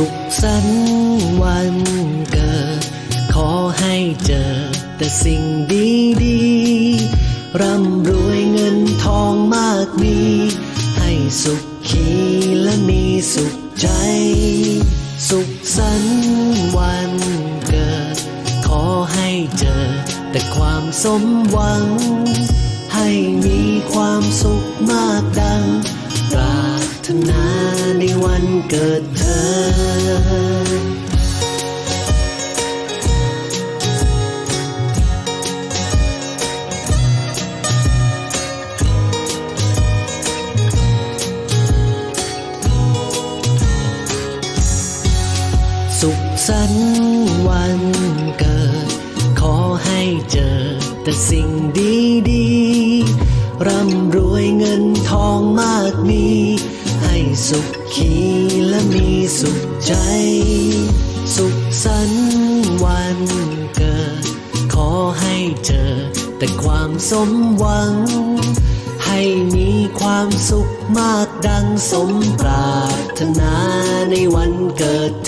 สุขสันต์วันเกิด ขอให้เจอแต่สิ่งดีดีร่ำรวยเงินทองมากมี ให้สุขขีและมีสุขใจ สุขสันต์วันเกิด ขอให้เจอแต่ความสมหวัง ให้มีความ วันเกิดเธอสุขสันต์วันเกิด ขอให้เจอแต่สิ่งดีดีๆร่ำรวยเงินทองมากมี ให้สุขขีและมีสุขใจ สุขสันวันเกิด ขอให้เจอแต่ความสมหวัง ให้มีความสุขมากดังสมปรารถนาในวันเกิดเธ